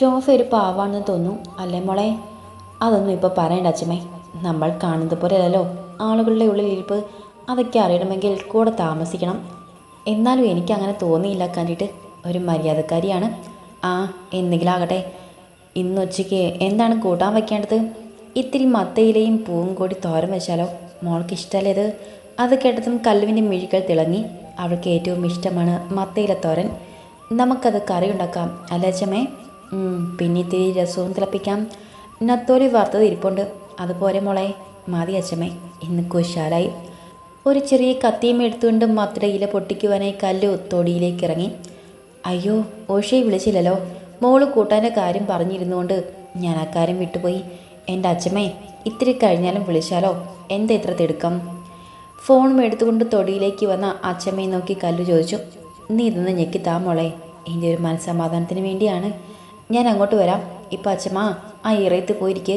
ഷോഫ ഒരു പാവാണെന്ന് തോന്നുന്നു അല്ലേ മോളെ? അതൊന്നും ഇപ്പോൾ പറയണ്ട അച്ഛമ്മേ. നമ്മൾ കാണുന്നത് പോലെയല്ലോ ആളുകളുടെ ഉള്ളിൽ ഇരിപ്പ്. അതൊക്കെ അറിയണമെങ്കിൽ കൂടെ താമസിക്കണം. എന്നാലും എനിക്ക് അങ്ങനെ തോന്നിയില്ല കണ്ടിട്ട്. ഒരു മര്യാദക്കാരിയാണ്. ആ എന്തെങ്കിലും ആകട്ടെ ഇന്ന് ഉച്ചയ്ക്ക് എന്താണ് കൂട്ടാൻ വയ്ക്കേണ്ടത് ഇത്തിരി മത്തയിലയും പൂവും കൂടി തോരൻ വെച്ചാലോ? മോൾക്ക് ഇഷ്ടമല്ലേ ഇത്? അത് കേട്ടതും കല്ലുവിന്റെ മിഴികൾ തിളങ്ങി. അവൾക്ക് ഏറ്റവും ഇഷ്ടമാണ് മത്തയില തോരൻ. നമുക്കത് കറി ഉണ്ടാക്കാം. അല്ലേ അച്ഛമ്മേ? ഉം, പിന്നെ ഇത്തിരി രസവും തിളപ്പിക്കാം. നത്തോലി വറുത്തത് ഇരിപ്പുണ്ട്. അതുപോലെ മോളെ. മതി അച്ഛമ്മേ. ഇന്ന് കുശാലായി. ഒരു ചെറിയ കത്തിയും എടുത്തുകൊണ്ട് മത്തയില പൊട്ടിക്കുവാനായി കല്ല് തൊടിയിലേക്ക് ഇറങ്ങി. അയ്യോ ഓഷയെ വിളിച്ചില്ലല്ലോ. മോൾ കൂട്ടാന്റെ കാര്യം പറഞ്ഞിരുന്നുകൊണ്ട് ഞാൻ ആ കാര്യം വിട്ടുപോയി. എന്റെ അച്ഛമ്മേ ഇത്തിരി കഴിഞ്ഞാലും വിളിച്ചാലോ? എന്താ ഇത്ര തിടുക്കം? ഫോണും എടുത്തുകൊണ്ട് തൊടിയിലേക്ക് വന്ന അച്ഛമ്മയെ നോക്കി കല്ലു ചോദിച്ചു. നീ ഇതൊന്ന് ഞെക്കി താ മോളെ. എന്റെ ഒരു മനസ്സമാധാനത്തിന് വേണ്ടിയാണ്. ഞാൻ അങ്ങോട്ട് വരാം. ഇപ്പം അച്ഛമ്മ ആ ഇറയത്ത് പോയിരിക്കെ.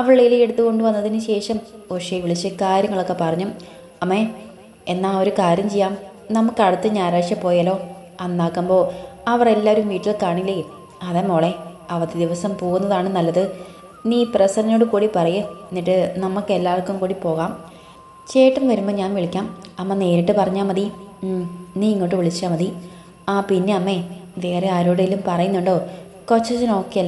അവൾ ഇല എടുത്തു കൊണ്ടുവന്നതിന് ശേഷം ഉഷയെ വിളിച്ച് കാര്യങ്ങളൊക്കെ പറഞ്ഞു. അമ്മേ എന്നാ ഒരു കാര്യം ചെയ്യാം. നമുക്ക് അടുത്ത ഞായറാഴ്ച പോയാലോ? അന്നാക്കുമ്പോൾ അവർ എല്ലാവരും വീട്ടിൽ കാണില്ലേ? അതെ മോളെ അവധി ദിവസം പോകുന്നതാണ് നല്ലത്. നീ പ്രസന്നോട് കൂടി പറയേ എന്നിട്ട് നമുക്ക് എല്ലാവർക്കും കൂടി പോകാം. ചേട്ടൻ വരുമ്പോൾ ഞാൻ വിളിക്കാം. അമ്മ നേരിട്ട് പറഞ്ഞാൽ മതി. നീ ഇങ്ങോട്ട് വിളിച്ചാൽ മതി. ആ പിന്നെ അമ്മേ വേറെ ആരോടെങ്കിലും പറയുന്നുണ്ടോ? കൊച്ചച്ഛൻ ഓക്കെ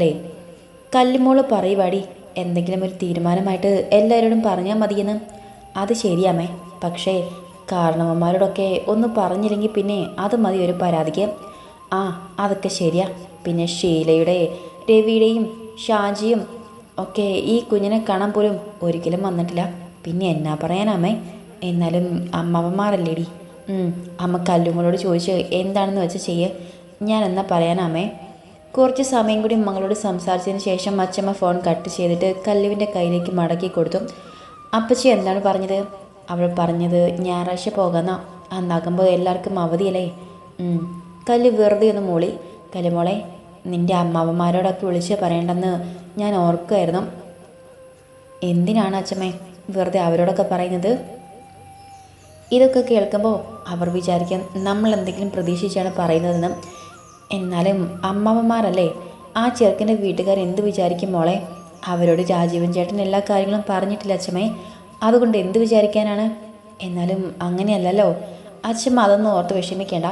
കല്ലുമോൾ പറയുവാടി എന്തെങ്കിലും ഒരു തീരുമാനമായിട്ട് എല്ലാവരോടും പറഞ്ഞാൽ മതിയെന്ന്. അത് ശരിയാമേ. പക്ഷേ കാരണവന്മാരോടൊക്കെ ഒന്ന് പറഞ്ഞില്ലെങ്കിൽ പിന്നെ അത് മതി ഒരു പരാതിക്ക്. ആ അതൊക്കെ ശരിയാ. പിന്നെ ഷീലയുടെ രവിയുടെയും ഷാജിയും ഒക്കെ ഈ കുഞ്ഞിനെ കാണാൻ പോലും ഒരിക്കലും വന്നിട്ടില്ല. പിന്നെ എന്നാ പറയാനാമേ? എന്നാലും അമ്മമ്മമാരല്ലേടി അമ്മ കല്ലുങ്ങളോട് ചോദിച്ച് എന്താണെന്ന് വെച്ച് ചെയ്യ്. ഞാൻ എന്നാ പറയാനാമേ? കുറച്ച് സമയം കൂടി മകളോട് സംസാരിച്ചതിന് ശേഷം അച്ചമ്മ ഫോൺ കട്ട് ചെയ്തിട്ട് കല്ലുവിന്റെ കയ്യിലേക്ക് മടക്കി കൊടുത്തു. അപ്പച്ചി എന്താണ് പറഞ്ഞത്? അവൾ പറഞ്ഞത് ഞായറാഴ്ച പോകാന്നാ. അന്നാകുമ്പോൾ എല്ലാവർക്കും അവധിയല്ലേ. കല്ല് വെറുതെ ഒന്ന് മൂളി. കല്ലുമോളെ നിന്റെ അമ്മാവന്മാരോടൊക്കെ വിളിച്ച് പറയണ്ടെന്ന് ഞാൻ ഓർക്കുമായിരുന്നു എന്തിനാണ് അച്ഛമ്മേ വെറുതെ അവരോടൊക്കെ പറയുന്നത്? ഇതൊക്കെ കേൾക്കുമ്പോൾ അവർ വിചാരിക്കും നമ്മൾ എന്തെങ്കിലും പ്രതീക്ഷിച്ചാണ് പറയുന്നതെന്ന് എന്നാലും അമ്മാമ്മമാരല്ലേ? ആ ചെറുക്കന്റെ വീട്ടുകാർ എന്ത് വിചാരിക്കും മോളെ? അവരോട് രാജീവൻ ചേട്ടൻ എല്ലാ കാര്യങ്ങളും പറഞ്ഞിട്ടില്ല അച്ഛമ്മേ. അതുകൊണ്ട് എന്ത് വിചാരിക്കാനാണ്? എന്നാലും അങ്ങനെയല്ലല്ലോ. അച്ഛമ്മ അതൊന്നും ഓർത്ത് വിഷമിക്കേണ്ട.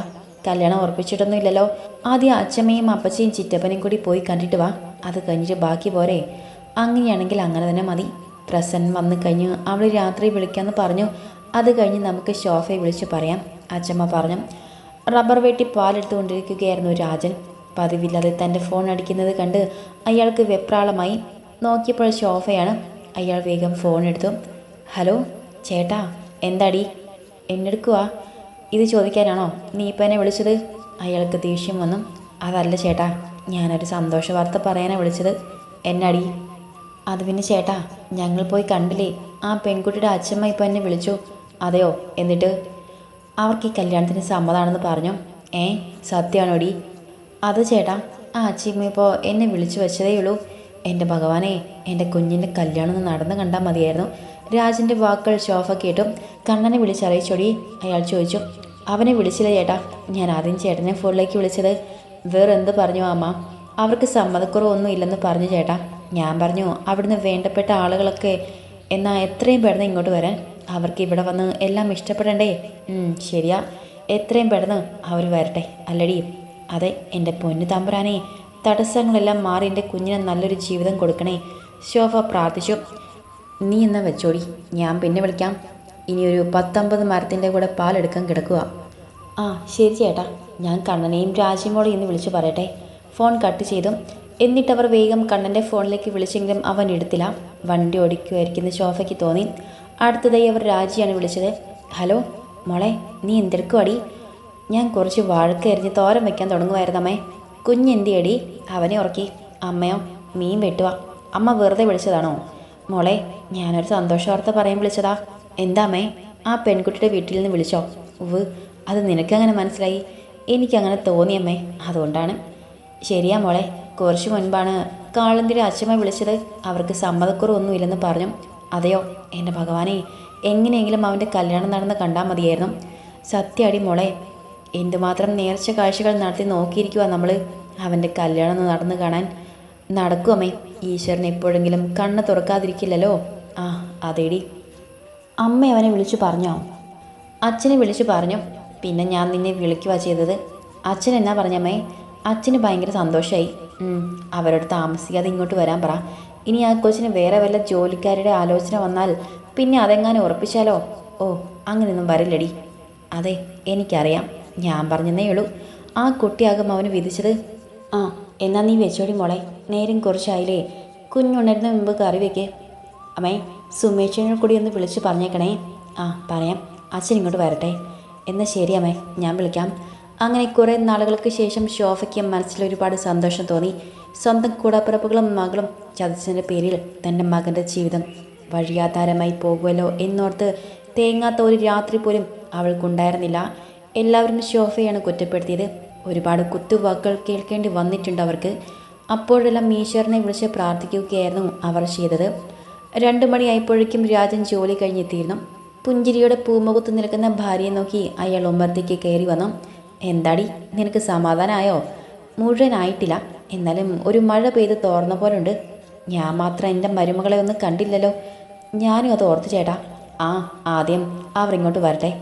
കല്യാണം ഉറപ്പിച്ചിട്ടൊന്നും ഇല്ലല്ലോ ആദ്യം അച്ഛമ്മയും അപ്പച്ചയും ചിറ്റപ്പനെയും കൂടി പോയി കണ്ടിട്ട് വാ. അത് കഴിഞ്ഞിട്ട് ബാക്കി പോരെ. അങ്ങനെയാണെങ്കിൽ അങ്ങനെ തന്നെ മതി. പ്രസൻ വന്നു കഴിഞ്ഞ് അവൾ രാത്രി വിളിക്കാമെന്ന് പറഞ്ഞു. അത് കഴിഞ്ഞ് നമുക്ക് ഷോഫയെ വിളിച്ച് പറയാം. അച്ഛമ്മ പറഞ്ഞു റബ്ബർ വെട്ടി പാലെടുത്തുകൊണ്ടിരിക്കുകയായിരുന്നു രാജൻ. പതിവില്ലാതെ തന്റെ ഫോൺ അടിക്കുന്നത് കണ്ട് അയാൾക്ക് വെപ്രാളമായി നോക്കിയപ്പോൾ ഷോഫയാണ് അയാൾ വേഗം ഫോൺ എടുത്തു. ഹലോ ചേട്ടാ എന്താടി? എന്നെടുക്കുവാ? ഇത് ചോദിക്കാനാണോ? നീ ഇപ്പം എന്നെ വിളിച്ചത്? അയാൾക്ക് ദേഷ്യം വന്നു. അതല്ല ചേട്ടാ ഞാനൊരു സന്തോഷ വാർത്ത പറയാനാണ് വിളിച്ചത്. എന്നടി? അത് പിന്നെ ചേട്ടാ ഞങ്ങൾ പോയി കണ്ടില്ലേ ആ പെൺകുട്ടിയുടെ അച്ഛമ്മ ഇപ്പം എന്നെ വിളിച്ചു. അതെയോ എന്നിട്ട്? അവർക്ക് ഈ കല്യാണത്തിന് സമ്മതമാണെന്ന് പറഞ്ഞു. ഏ സത്യമാണോടി? അത് ചേട്ടാ ആ അച്ചിമ്മ ഇപ്പോൾ എന്നെ വിളിച്ചു വെച്ചതേ ഉള്ളൂ. എന്റെ ഭഗവാനെ എന്റെ കുഞ്ഞിന്റെ കല്യാണം ഒന്ന് നടന്നു കണ്ടാൽ മതിയായിരുന്നു. രാജന്റെ വാക്കുകൾ ശോഭ കേട്ടും. കണ്ണനെ വിളിച്ചറിയിച്ചോടി. അയാൾ ചോദിച്ചു അവനെ വിളിച്ചില്ല ചേട്ടാ. ഞാൻ ആദ്യം ചേട്ടനെ ഫോണിലേക്ക് വിളിച്ചത്. വേറെ എന്ത് പറഞ്ഞു അമ്മ? അവർക്ക് സമ്മതക്കുറവൊന്നും ഇല്ലെന്ന് പറഞ്ഞു ചേട്ടാ. ഞാൻ പറഞ്ഞു അവിടുന്ന് വേണ്ടപ്പെട്ട ആളുകളൊക്കെ എന്നാൽ എത്രയും പെട്ടെന്ന് ഇങ്ങോട്ട് വരാൻ അവർക്ക് ഇവിടെ വന്ന് എല്ലാം ഇഷ്ടപ്പെടണ്ടേ? ശരിയാ. എത്രയും പെട്ടെന്ന് അവർ വരട്ടെ. അല്ലടി അതെ എന്റെ പൊന്നു തമ്പുരാനെ തടസ്സങ്ങളെല്ലാം മാറി എന്റെ കുഞ്ഞിന് നല്ലൊരു ജീവിതം കൊടുക്കണേ. ശോഭ പ്രാർത്ഥിച്ചു. നീ എന്നാ വെച്ചോടി? ഞാൻ പിന്നെ വിളിക്കാം. ഇനിയൊരു പത്തമ്പത് മരത്തിന്റെ കൂടെ പാലെടുക്കാൻ കിടക്കുക ആ ശരി ചേട്ടാ. ഞാൻ കണ്ണനെയും രാജ്യമോളെ ഇന്ന് വിളിച്ചു പറയട്ടെ. ഫോൺ കട്ട് ചെയ്തു. എന്നിട്ടവർ വേഗം കണ്ണന്റെ ഫോണിലേക്ക് വിളിച്ചെങ്കിലും അവൻ എടുത്തില്ല. വണ്ടി ഓടിക്കുമായിരിക്കുന്ന ശോഭയ്ക്ക് തോന്നി. അടുത്തതായി അവർ രാജിയാണ് വിളിച്ചത്. ഹലോ മോളെ നീ എന്തെടുക്കുവാടി? ഞാൻ കുറച്ച് വാഴക്ക എറിഞ്ഞ് തോരൻ വെക്കാൻ തുടങ്ങുമായിരുന്നമ്മേ കുഞ്ഞെന്തിയടി അവനെ ഉറക്കി. അമ്മയോ മീൻ വെട്ടുക അമ്മ വെറുതെ വിളിച്ചതാണോ? മോളെ ഞാനൊരു സന്തോഷ വാർത്ത പറയാൻ വിളിച്ചതാ. എന്താ അമ്മേ ആ പെൺകുട്ടിയുടെ വീട്ടിൽ നിന്ന് വിളിച്ചോ? ഉവ് അത് നിനക്കങ്ങനെ മനസ്സിലായി. എനിക്കങ്ങനെ തോന്നിയമ്മേ അതുകൊണ്ടാണ്. ശരിയാ മോളെ കുറച്ച് മുൻപാണ് കാളന്തിരി അച്ഛമ്മ വിളിച്ചത്. അവർക്ക് സമ്മതക്കുറവൊന്നുമില്ലെന്ന് പറഞ്ഞു. അതെയോ? എന്റെ ഭഗവാനെ എങ്ങനെയെങ്കിലും അവന്റെ കല്യാണം നടന്ന് കണ്ടാൽ മതിയായിരുന്നു. സത്യടി മോളെ എന്തുമാത്രം നേർച്ച കാഴ്ചകൾ നടത്തി നോക്കിയിരിക്കുക നമ്മൾ അവന്റെ കല്യാണം നടന്ന് കാണാൻ നടക്കും അമ്മേ. ഈശ്വരൻ എപ്പോഴെങ്കിലും കണ്ണ് തുറക്കാതിരിക്കില്ലല്ലോ. ആ അതേടി. അമ്മ അവനെ വിളിച്ചു പറഞ്ഞോ? അച്ഛനെ വിളിച്ചു പറഞ്ഞു. പിന്നെ ഞാൻ നിന്നെ വിളിക്കുക ചെയ്തത്. അച്ഛൻ എന്നാ പറഞ്ഞമ്മേ അച്ഛന് ഭയങ്കര സന്തോഷമായി അവരോട് താമസിക്കാതെ ഇങ്ങോട്ട് വരാൻ പറ. ഇനി ആ കൊച്ചിന് വേറെ വല്ല ജോലിക്കാരുടെ ആലോചന വന്നാൽ പിന്നെ അതെങ്ങാനും ഉറപ്പിച്ചാലോ? ഓ അങ്ങനെയൊന്നും വരില്ലടി. അതെ എനിക്കറിയാം. ഞാൻ പറഞ്ഞതേ ഉള്ളൂ. ആ കുട്ടിയാകും അവന് വിധിച്ചത്. ആ എന്നാ നീ വെച്ചോടി മോളെ. നേരം കുറച്ചായില്ലേ. കുഞ്ഞുണരുന്ന മുമ്പ് കറി വെക്കേ. അമ്മേ സുമേഷിനെ കൂടി ഒന്ന് വിളിച്ച് പറഞ്ഞേക്കണേ. ആ പറയാം. അച്ഛൻ ഇങ്ങോട്ട് വരട്ടെ. എന്നാൽ ശരി അമ്മേ ഞാൻ വിളിക്കാം. അങ്ങനെ കുറേ നാളുകൾക്ക് ശേഷം ഷോഫയ്ക്ക് മനസ്സിൽ ഒരുപാട് സന്തോഷം തോന്നി. സ്വന്തം കൂടപ്പിറപ്പുകളും മകളും ചതച്ചതിന്റെ പേരിൽ തന്റെ മകന്റെ ജീവിതം വഴിയാധാരമായി പോകുമല്ലോ എന്നോർത്ത് തേങ്ങാത്ത ഒരു രാത്രി പോലും അവൾക്കുണ്ടായിരുന്നില്ല. എല്ലാവരും ഷോഫയാണ് കുറ്റപ്പെടുത്തിയത്. ഒരുപാട് കുത്തുവാക്കുകൾ കേൾക്കേണ്ടി വന്നിട്ടുണ്ട് അവർക്ക്. അപ്പോഴെല്ലാം ഈശ്വരനെ വിളിച്ച് പ്രാർത്ഥിക്കുകയായിരുന്നു അവർ ചെയ്തത്. രണ്ടു മണിയായപ്പോഴേക്കും രാജൻ ജോലി കഴിഞ്ഞെത്തിയിരുന്നു. പുഞ്ചിരിയുടെ പൂമുഖത്ത് നിൽക്കുന്ന ഭാര്യയെ നോക്കി അയാൾ ഉമ്മറത്തേക്ക് കയറി വന്നു. എന്താടി നിനക്ക് സമാധാനമായോ? മുഴുവനായിട്ടില്ല. എന്നാലും ഒരു മഴ പെയ്ത് തോർന്ന പോലുണ്ട്. ഞാൻ മാത്രം എന്റെ മരുമകളെ ഒന്നും കണ്ടില്ലല്ലോ. ഞാനും അത് ഓർത്തു ചേട്ടാ. ആ ആദ്യം അവർ ഇങ്ങോട്ട് വരട്ടെ.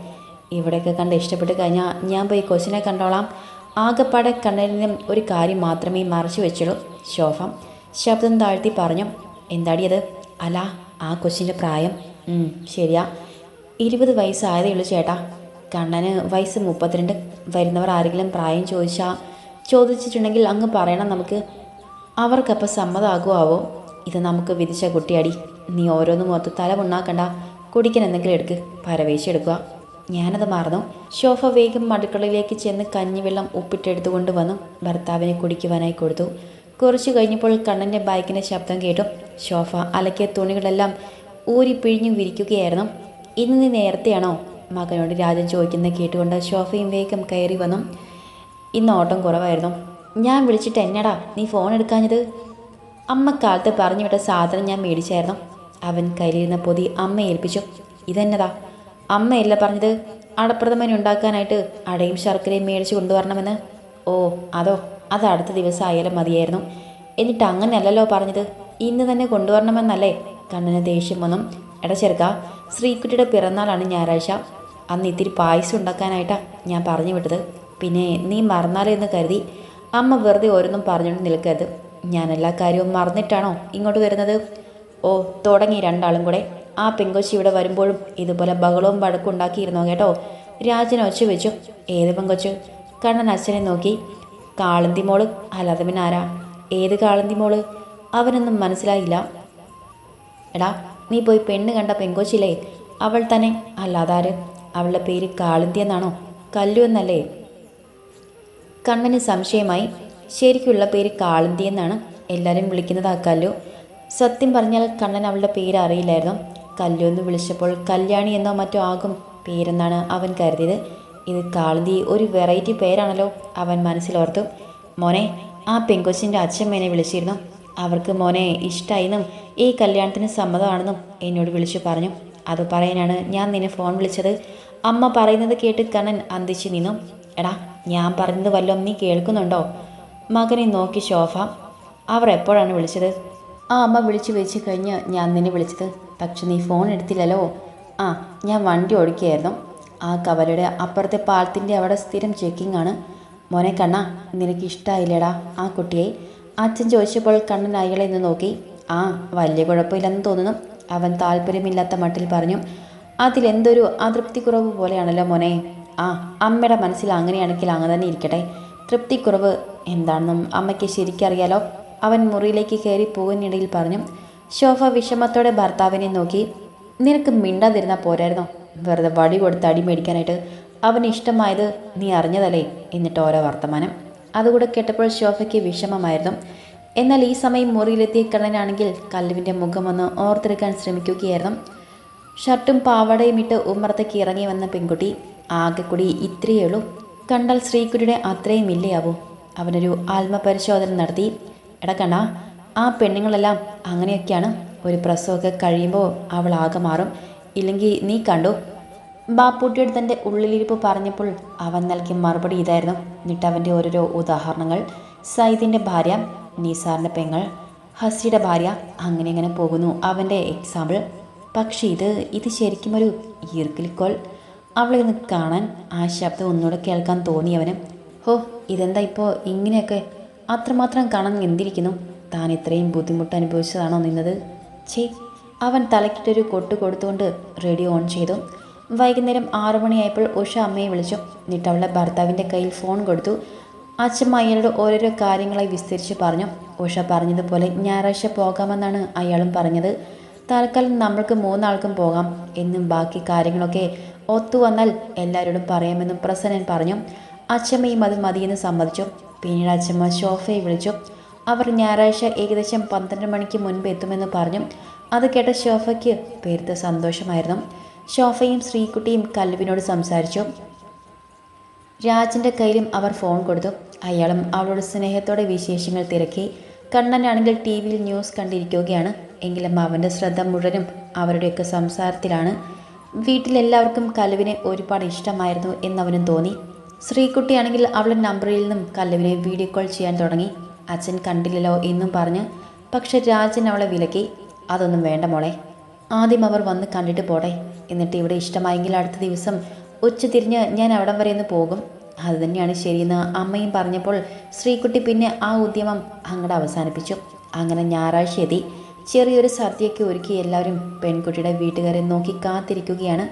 ഇവിടെയൊക്കെ കണ്ട് ഇഷ്ടപ്പെട്ട് കഴിഞ്ഞാൽ ഞാൻ പോയി കൊച്ചിനെ കണ്ടോളാം. ആകപ്പാടെ കണ്ണിനും ഒരു കാര്യം മാത്രമേ മറച്ചു വെച്ചുള്ളൂ. ശോഭം ശബ്ദം താഴ്ത്തി പറഞ്ഞു എന്താടി അത്? അല്ല ആ കൊച്ചിന്റെ പ്രായം. ശരിയാ. ഇരുപത് വയസ്സായതേ ഉള്ളൂ ചേട്ടാ. കണ്ണന് വയസ്സ് മുപ്പത്തിരണ്ട്. വരുന്നവർ ആരെങ്കിലും പ്രായം ചോദിച്ചാൽ ചോദിച്ചിട്ടുണ്ടെങ്കിൽ അങ്ങ് പറയണം നമുക്ക്. അവർക്കപ്പം സമ്മതമാകുമോ ആവോ ഇത് നമുക്ക് വിധിച്ച കുട്ടിയാടി. നീ ഓരോന്ന് ഓർത്ത് തല പുണ്ണാക്കണ്ട. കുടിക്കാൻ എന്തെങ്കിലും എടുക്ക്. പരവേശിയെടുക്കുക ഞാനത് മറന്നു. ശോഭ വേഗം അടുക്കളയിലേക്ക് ചെന്ന് കഞ്ഞിവെള്ളം ഉപ്പിട്ടെടുത്തുകൊണ്ട് വന്നു. ഭർത്താവിനെ കുടിക്കുവാനായി കൊടുത്തു. കുറച്ചു കഴിഞ്ഞപ്പോൾ കണ്ണന്റെ ബൈക്കിന്റെ ശബ്ദം കേട്ടു. ശോഭ അലക്കിയ തുണികളെല്ലാം ഊരി പിഴിഞ്ഞു വിരിക്കുകയായിരുന്നു. ഇന്ന് നീ നേരത്തെയാണോ? മകനോട് രാജൻ ചോദിക്കുന്നത് കേട്ടുകൊണ്ട് ശോഭയും വേഗം കയറി വന്നു. ഇന്ന് ഓട്ടം കുറവായിരുന്നു. ഞാൻ വിളിച്ചിട്ട് എന്നടാ നീ ഫോൺ എടുക്കാഞ്ഞത്? അമ്മ കാലത്ത് പറഞ്ഞു വിട്ട സാധനം ഞാൻ മേടിച്ചായിരുന്നു. അവൻ കയ്യിലിരുന്ന പൊതി അമ്മ ഏൽപ്പിച്ചു. ഇതെന്നതാ? അമ്മയല്ല പറഞ്ഞത് അടപ്രഥമൻ ഉണ്ടാക്കാനായിട്ട് അടയും ശർക്കരയും മേടിച്ച് കൊണ്ടുവരണമെന്ന്. ഓ അതോ അത് അടുത്ത ദിവസം ആയാലും മതിയായിരുന്നു. എന്നിട്ട് അങ്ങനെയല്ലല്ലോ പറഞ്ഞത്. ഇന്ന് തന്നെ കൊണ്ടുവരണമെന്നല്ലേ? കണ്ണന് ദേഷ്യം വന്നു. എടാ ചെറുക്ക ശ്രീകുട്ടിയുടെ പിറന്നാളാണ് ഞായറാഴ്ച. അന്ന് ഇത്തിരി പായസം ഉണ്ടാക്കാനായിട്ടാണ് ഞാൻ പറഞ്ഞു വിട്ടത്. പിന്നെ നീ മറന്നാലെന്ന് കരുതി അമ്മ വെറുതെ ഓരോന്നും പറഞ്ഞുകൊണ്ട് നിൽക്കരുത്. ഞാൻ എല്ലാ കാര്യവും മറന്നിട്ടാണോ ഇങ്ങോട്ട് വരുന്നത്? ഓ തുടങ്ങി രണ്ടാളും കൂടെ. ആ പെങ്കൊച്ചി ഇവിടെ വരുമ്പോഴും ഇതുപോലെ ബഹളവും വഴക്കും ഉണ്ടാക്കിയിരുന്നോ കേട്ടോ? രാജൻ ഒച്ച വെച്ചു. ഏത് പെങ്കൊച്ച് കണ്ണൻ അച്ഛനെ നോക്കി. കാളന്തി മോൾ? അല്ലാതെ പിന്നെ ആരാ? ഏത് കാളന്തി മോൾ? അവനൊന്നും മനസ്സിലായില്ല. എടാ നീ പോയി പെണ്ണ് കണ്ട പെങ്കൊച്ചില്ലേ അവൾ തന്നെ. അല്ലാതാര് അവളുടെ പേര് കാളിന്തി എന്നാണോ? കല്ലു എന്നല്ലേ? കണ്ണന് സംശയമായി ശരിക്കുള്ള പേര് കാളന്തി എന്നാണ് എല്ലാവരും വിളിക്കുന്നത് ആ കല്ലു. സത്യം പറഞ്ഞാൽ കണ്ണൻ അവളുടെ പേര് അറിയില്ലായിരുന്നു. കല്ലു എന്ന് വിളിച്ചപ്പോൾ കല്യാണി എന്നോ മറ്റോ ആകും പേരെന്നാണ് അവൻ കരുതിയത്. ഇത് കാളന്തി ഒരു വെറൈറ്റി പേരാണല്ലോ അവൻ മനസ്സിലോർത്തു മോനെ ആ പെങ്കൊച്ചിന്റെ അച്ഛമ്മേനെ വിളിച്ചിരുന്നു. അവർക്ക് മോനെ ഇഷ്ടമായിന്നും ഈ കല്യാണത്തിന് സമ്മതമാണെന്നും എന്നോട് വിളിച്ചു പറഞ്ഞു. അത് പറയാനാണ് ഞാൻ നിന്നെ ഫോൺ വിളിച്ചത്. അമ്മ പറയുന്നത് കേട്ട് കണ്ണൻ അന്തിച്ചു നിന്നു. എടാ ഞാൻ പറയുന്നത് വല്ലതും നീ കേൾക്കുന്നുണ്ടോ? മകനെ നോക്കി ശോഭ. അവർ എപ്പോഴാണ് വിളിച്ചത്? ആ അമ്മ വിളിച്ചു വെച്ച് കഴിഞ്ഞ് ഞാൻ നിന്നെ വിളിച്ചത്. പക്ഷെ നീ ഫോൺ എടുത്തില്ലല്ലോ. ആ ഞാൻ വണ്ടി ഓടിക്കുകയായിരുന്നു. ആ കവലയുടെ അപ്പുറത്തെ പാലത്തിന്റെ അവിടെ സ്ഥിരം ചെക്കിംഗ് ആണ്. മോനെ കണ്ണ നിനക്ക് ഇഷ്ടമായില്ലേടാ ആ കുട്ടിയെ? അച്ഛൻ ചോദിച്ചപ്പോൾ കണ്ണൻ അയാളെ നിന്ന് നോക്കി. ആ വലിയ കുഴപ്പമില്ലെന്ന് തോന്നുന്നു. അവൻ താല്പര്യമില്ലാത്ത മട്ടിൽ പറഞ്ഞു. അതിലെന്തൊരു അതൃപ്തി കുറവ് പോലെയാണല്ലോ മോനെ. ആ അമ്മയുടെ മനസ്സിൽ അങ്ങനെയാണെങ്കിൽ അങ്ങനെ തന്നെ ഇരിക്കട്ടെ. തൃപ്തിക്കുറവ് എന്താണെന്നും അമ്മയ്ക്ക് ശരിക്കറിയാലോ. അവൻ മുറിയിലേക്ക് കയറി പോകുന്നിടയിൽ പറഞ്ഞു ശോഭ വിഷമത്തോടെ ഭർത്താവിനെ നോക്കി നിനക്ക് മിണ്ടാതിരുന്നാൽ പോരായിരുന്നോ? വെറുതെ വടി കൊടുത്ത് അടി മേടിക്കാനായിട്ട്. അവന് ഇഷ്ടമായത് നീ അറിഞ്ഞതല്ലേ? എന്നിട്ട് ഓരോ വർത്തമാനം. അതുകൂടെ കേട്ടപ്പോൾ ശോഭയ്ക്ക് വിഷമമായിരുന്നു. എന്നാൽ ഈ സമയം മുറിയിലെത്തിയ കണ്ണനാണെങ്കിൽ കല്ലുവിന്റെ മുഖമൊന്ന് ഓർത്തെടുക്കാൻ ശ്രമിക്കുകയായിരുന്നു. ഷർട്ടും പാവാടയും ഇട്ട് ഉമ്മറത്തേക്ക് ഇറങ്ങി വന്ന പെൺകുട്ടി ആകെക്കൂടി ഇത്രയേ ഉള്ളൂ. കണ്ടാൽ ശ്രീകുട്ടിയുടെ അത്രയും ഇല്ലയാവോ. അവനൊരു ആത്മപരിശോധന നടത്തി എടക്കണ്ട ആ പെണ്ണുങ്ങളെല്ലാം അങ്ങനെയൊക്കെയാണ്. ഒരു പ്രസവമൊക്കെ കഴിയുമ്പോൾ അവൾ ആകെ മാറും. ഇല്ലെങ്കിൽ നീ കണ്ടു? ബാപ്പൂട്ടിയുടെ തന്റെ ഉള്ളിലിരിപ്പ് പറഞ്ഞപ്പോൾ അവൻ നൽകിയ മറുപടി ഇതായിരുന്നു. എന്നിട്ട് അവന്റെ ഓരോരോ ഉദാഹരണങ്ങൾ. സയ്യിദിന്റെ ഭാര്യ നിസാറിന്റെ പെങ്ങൾ ഹസിയുടെ ഭാര്യ അങ്ങനെ അങ്ങനെ പോകുന്നു അവന്റെ എക്സാമ്പിൾ പക്ഷേ ഇത് ഇത് ശരിക്കും ഒരു ഈർക്കിലിക്കോൾ അവളെ ഒന്ന് കാണാൻ ആ ശബ്ദം ഒന്നുകൂടെ കേൾക്കാൻ തോന്നിയവന് ഹോ ഇതെന്താ ഇപ്പോൾ ഇങ്ങനെയൊക്കെ? അത്രമാത്രം കാണാൻ എന്തിരിക്കുന്നു? താൻ ഇത്രയും ബുദ്ധിമുട്ട് അനുഭവിച്ചതാണോ നിന്നത്? ചേ അവൻ തലക്കിട്ടൊരു കൊട്ട് കൊടുത്തുകൊണ്ട് റേഡിയോ ഓൺ ചെയ്തു. വൈകുന്നേരം ആറു മണിയായപ്പോൾ ഉഷ അമ്മയെ വിളിച്ചു. എന്നിട്ട് അവളുടെ ഭർത്താവിന്റെ കയ്യിൽ ഫോൺ കൊടുത്തു. അച്ഛമ്മ അയാളോട് ഓരോരോ കാര്യങ്ങളായി വിസ്തരിച്ച് പറഞ്ഞു. ഉഷ പറഞ്ഞതുപോലെ ഞായറാഴ്ച പോകാമെന്നാണ് അയാളും പറഞ്ഞത്. തൽക്കാലം നമ്മൾക്ക് മൂന്നാൾക്കും പോകാം. എന്നും ബാക്കി കാര്യങ്ങളൊക്കെ ഒത്തു വന്നാൽ എല്ലാവരോടും പറയാമെന്നും പ്രസന്നൻ പറഞ്ഞു. അച്ഛമ്മയും അത് മതിയെന്ന് സമ്മതിച്ചു. പിന്നീട് അച്ഛമ്മ ഷോഫയെ വിളിച്ചു. അവർ ഞായറാഴ്ച ഏകദേശം പന്ത്രണ്ട് മണിക്ക് മുൻപ് എത്തുമെന്ന് പറഞ്ഞു. അത് കേട്ട ഷോഫയ്ക്ക് പേരുത്ത സന്തോഷമായിരുന്നു. ഷോഫയും ശ്രീകുട്ടിയും കല്ലുവിനോട് സംസാരിച്ചു. രാജിന്റെ കയ്യിലും അവർ ഫോൺ കൊടുത്തു. അയാളും അവളോട് സ്നേഹത്തോടെ വിശേഷങ്ങൾ തിരക്കി. കണ്ണനാണെങ്കിൽ ടി വിയിൽ ന്യൂസ് കണ്ടിരിക്കുകയാണ്. എങ്കിലും അവന്റെ ശ്രദ്ധ മുഴുവനും അവരുടെയൊക്കെ സംസാരത്തിലാണ്. വീട്ടിലെല്ലാവർക്കും കല്ലുവിനെ ഒരുപാട് ഇഷ്ടമായിരുന്നു എന്നവനും തോന്നി. ശ്രീകുട്ടിയാണെങ്കിൽ അവളുടെ നമ്പറിൽ നിന്നും കല്ലുവിനെ വീഡിയോ കോൾ ചെയ്യാൻ തുടങ്ങി. അച്ഛൻ കണ്ടില്ലല്ലോ എന്നും പറഞ്ഞ് പക്ഷെ രാജൻ അവളെ വിലക്കി. അതൊന്നും വേണ്ട മോളെ ആദ്യം അവർ വന്ന് കണ്ടിട്ട് പോടെ. എന്നിട്ട് ഇവിടെ ഇഷ്ടമായെങ്കിൽ അടുത്ത ദിവസം ഉച്ചതിരിഞ്ഞ് ഞാൻ അവിടം വരെ ഒന്ന് പോകും. അത് തന്നെയാണ് ശരിയെന്ന് അമ്മയും പറഞ്ഞപ്പോൾ ശ്രീകുട്ടി പിന്നെ ആ ഉദ്യമം അങ്ങോട്ട് അവസാനിപ്പിച്ചു. അങ്ങനെ ഞായറാഴ്ച എത്തി. ചെറിയൊരു സദ്യയൊക്കെ ഒരുക്കി എല്ലാവരും പെൺകുട്ടിയുടെ വീട്ടുകാരെ നോക്കി കാത്തിരിക്കുകയാണ്.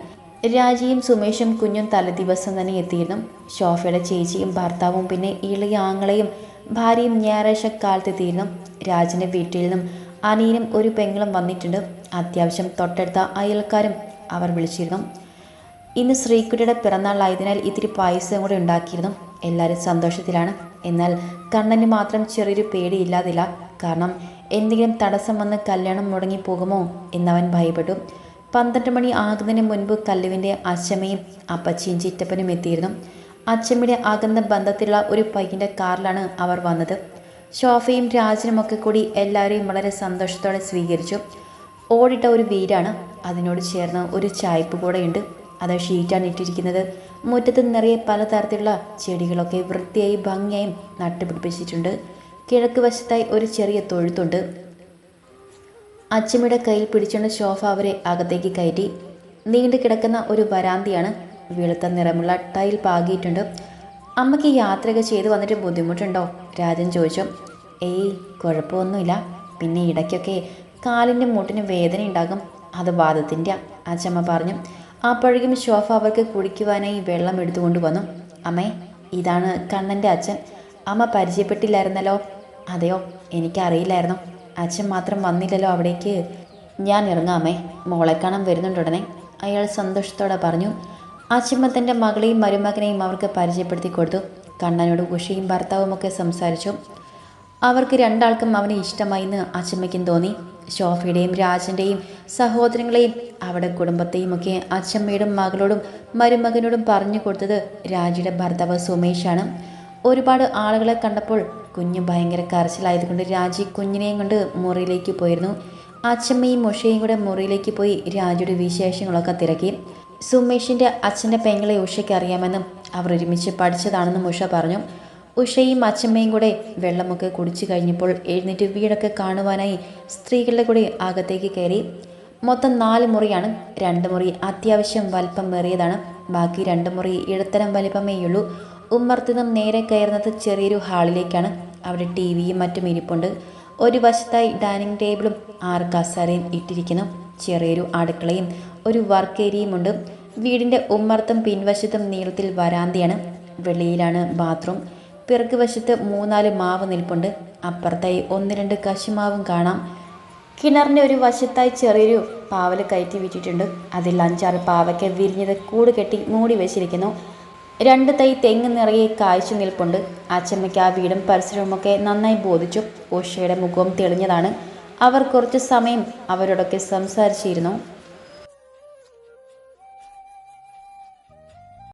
രാജിയും സുമേഷും കുഞ്ഞും തലേദിവസം തന്നെ എത്തിയിരുന്നു. ഷോഫയുടെ ചേച്ചിയും ഭർത്താവും പിന്നെ ഇളയ ആങ്ങളെയും ഭാര്യയും ഞായറാഴ്ച കാലത്തെത്തിയിരുന്നു. രാജിന്റെ വീട്ടിൽ നിന്നും അനിയനും ഒരു പെങ്ങളും വന്നിട്ടുണ്ട്. അത്യാവശ്യം തൊട്ടടുത്ത അയൽക്കാരും അവർ വിളിച്ചിരുന്നു. ഇന്ന് ശ്രീകുട്ടിയുടെ പിറന്നാളായതിനാൽ ഇത്തിരി പായസം കൂടെ ഉണ്ടാക്കിയിരുന്നു. എല്ലാവരും സന്തോഷത്തിലാണ്. എന്നാൽ കണ്ണന് മാത്രം ചെറിയൊരു പേടിയില്ലാതില്ല. കാരണം എന്തെങ്കിലും തടസ്സം വന്ന് കല്യാണം മുടങ്ങി പോകുമോ എന്നവൻ ഭയപ്പെട്ടു. പന്ത്രണ്ട് മണി ആകുന്നതിന് മുൻപ് കല്ലുവിന്റെ അച്ഛമ്മയും അപ്പച്ചിയും ചിറ്റപ്പനും എത്തിയിരുന്നു. അച്ഛമ്മയുടെ അകന്ന ബന്ധത്തിലുള്ള ഒരു പയ്യന്റെ കാറിലാണ് അവർ വന്നത്. ഷോഫയും രാജനും ഒക്കെ കൂടി എല്ലാവരെയും വളരെ സന്തോഷത്തോടെ സ്വീകരിച്ചു. ഓടിട്ട ഒരു വീടാണ്. അതിനോട് ചേർന്ന് ഒരു ചായ്പ് കൂടെയുണ്ട്. അത് ഷീറ്റാണ് ഇട്ടിരിക്കുന്നത്. മുറ്റത്ത് നിറയെ പലതരത്തിലുള്ള ചെടികളൊക്കെ വൃത്തിയായി ഭംഗിയായും നട്ടുപിടിപ്പിച്ചിട്ടുണ്ട്. കിഴക്ക് വശത്തായി ഒരു ചെറിയ തൊഴുത്തുണ്ട്. അച്ഛമ്മയുടെ കയ്യിൽ പിടിച്ചുകൊണ്ട് ഷോഫ അവരെ അകത്തേക്ക് കയറ്റി. നീണ്ടു കിടക്കുന്ന ഒരു വരാന്തിയാണ് വെളുത്ത നിറമുള്ള ടൈൽ പാകിയിട്ടുണ്ട്. അമ്മയ്ക്ക് യാത്രയൊക്കെ ചെയ്തു വന്നിട്ട് ബുദ്ധിമുട്ടുണ്ടോ? രാജൻ ചോദിച്ചു. ഏയ് കുഴപ്പമൊന്നുമില്ല. പിന്നെ ഇടയ്ക്കൊക്കെ കാലിന്റെ മുട്ടിന് വേദന ഉണ്ടാകും. അത് വാദത്തിന്റെ അച്ചമ്മ പറഞ്ഞു. അപ്പോഴേക്കും ഷോഫ അവർക്ക് കുടിക്കുവാനായി വെള്ളം എടുത്തുകൊണ്ട് വന്നു. അമ്മേ ഇതാണ് കണ്ണന്റെ അച്ഛൻ. അമ്മ പരിചയപ്പെട്ടില്ലായിരുന്നല്ലോ. അതെയോ? എനിക്കറിയില്ലായിരുന്നു. അച്ഛൻ മാത്രം വന്നില്ലല്ലോ അവിടേക്ക്. ഞാൻ ഇറങ്ങാമേ മോളെ കാണാൻ വരുന്നുണ്ടുടനെ അയാൾ സന്തോഷത്തോടെ പറഞ്ഞു. അച്ഛമ്മ തന്റെ മകളെയും മരുമകനെയും അവർക്ക് പരിചയപ്പെടുത്തി കൊടുത്തു. കണ്ണനോട് ഉഷയും ഭർത്താവുമൊക്കെ സംസാരിച്ചു. അവർക്ക് രണ്ടാൾക്കും അവനെ ഇഷ്ടമായി എന്ന് അച്ഛമ്മയ്ക്കും തോന്നി. ഷോഫയുടെയും രാജന്റെയും സഹോദരങ്ങളെയും അവിടെ കുടുംബത്തെയും ഒക്കെ അച്ഛമ്മയോടും മകളോടും മരുമകനോടും പറഞ്ഞു കൊടുത്തത് രാജിയുടെ ഭർത്താവ് സുമേഷാണ്. ഒരുപാട് ആളുകളെ കണ്ടപ്പോൾ കുഞ്ഞ് ഭയങ്കര കരച്ചിലായതുകൊണ്ട് രാജി കുഞ്ഞിനെയും കൊണ്ട് മുറിയിലേക്ക് പോയിരുന്നു. അച്ഛമ്മയും മുഷയും കൂടെ മുറിയിലേക്ക് പോയി രാജിയുടെ വിശേഷങ്ങളൊക്കെ തിരക്കി. സുമേഷിന്റെ അച്ഛന്റെ പെങ്ങളെ ഉഷയ്ക്ക് അറിയാമെന്നും അവർ ഒരുമിച്ച് പഠിച്ചതാണെന്നും ഉഷ പറഞ്ഞു. ഉഷയും അച്ഛമ്മയും കൂടെ വെള്ളമൊക്കെ കുടിച്ചു കഴിഞ്ഞപ്പോൾ എഴുന്നേറ്റ് വീടൊക്കെ കാണുവാനായി സ്ത്രീകളുടെ കൂടെ അകത്തേക്ക് കയറി. മൊത്തം നാല് മുറിയാണ്. രണ്ട് മുറി അത്യാവശ്യം വലിപ്പം വേറിയതാണ് ബാക്കി രണ്ട് മുറി ഇടത്തരം വലിപ്പമേയുള്ളൂ. ഉമ്മർത്തുനിന്നും നേരെ കയറുന്നത് ചെറിയൊരു ഹാളിലേക്കാണ്. അവിടെ ടി വിയും മറ്റും ഇരിപ്പുണ്ട്. ഒരു വശത്തായി ഡൈനിങ് ടേബിളും ആറ് കസേരയും ഇട്ടിരിക്കുന്നു. ചെറിയൊരു അടുക്കളയും ഒരു വർക്ക് ഏരിയയുമുണ്ട് വീടിന്റെ ഉമ്മർത്തും പിൻവശത്തും നീളത്തിൽ വരാന്തയാണ്. വെളിയിലാണ് ബാത്റൂം. പിറക്ക് വശത്ത് മൂന്നാൽ മാവ് നിൽപ്പുണ്ട്. അപ്പുറത്തായി ഒന്ന് രണ്ട് കശുമാവും കാണാം. കിണറിന്റെ ഒരു വശത്തായി ചെറിയൊരു പാവൽ കയറ്റി വിറ്റിട്ടുണ്ട് അതിൽ അഞ്ചാറ് പാവയ്ക്ക് വിരിഞ്ഞത് കൂട് കെട്ടി മൂടി വെച്ചിരിക്കുന്നു. രണ്ട് തൈ തെങ്ങ് നിറയെ കായ്ച്ചു നിൽപ്പുണ്ട്. അച്ചമ്മയ്ക്ക് ആ വീടും പരിസരവുമൊക്കെ നന്നായി ബോധിച്ചു. ഉഷയുടെ മുഖവും തെളിഞ്ഞതാണ്. അവർ കുറച്ച് സമയം അവരോടൊക്കെ സംസാരിച്ചിരുന്നു.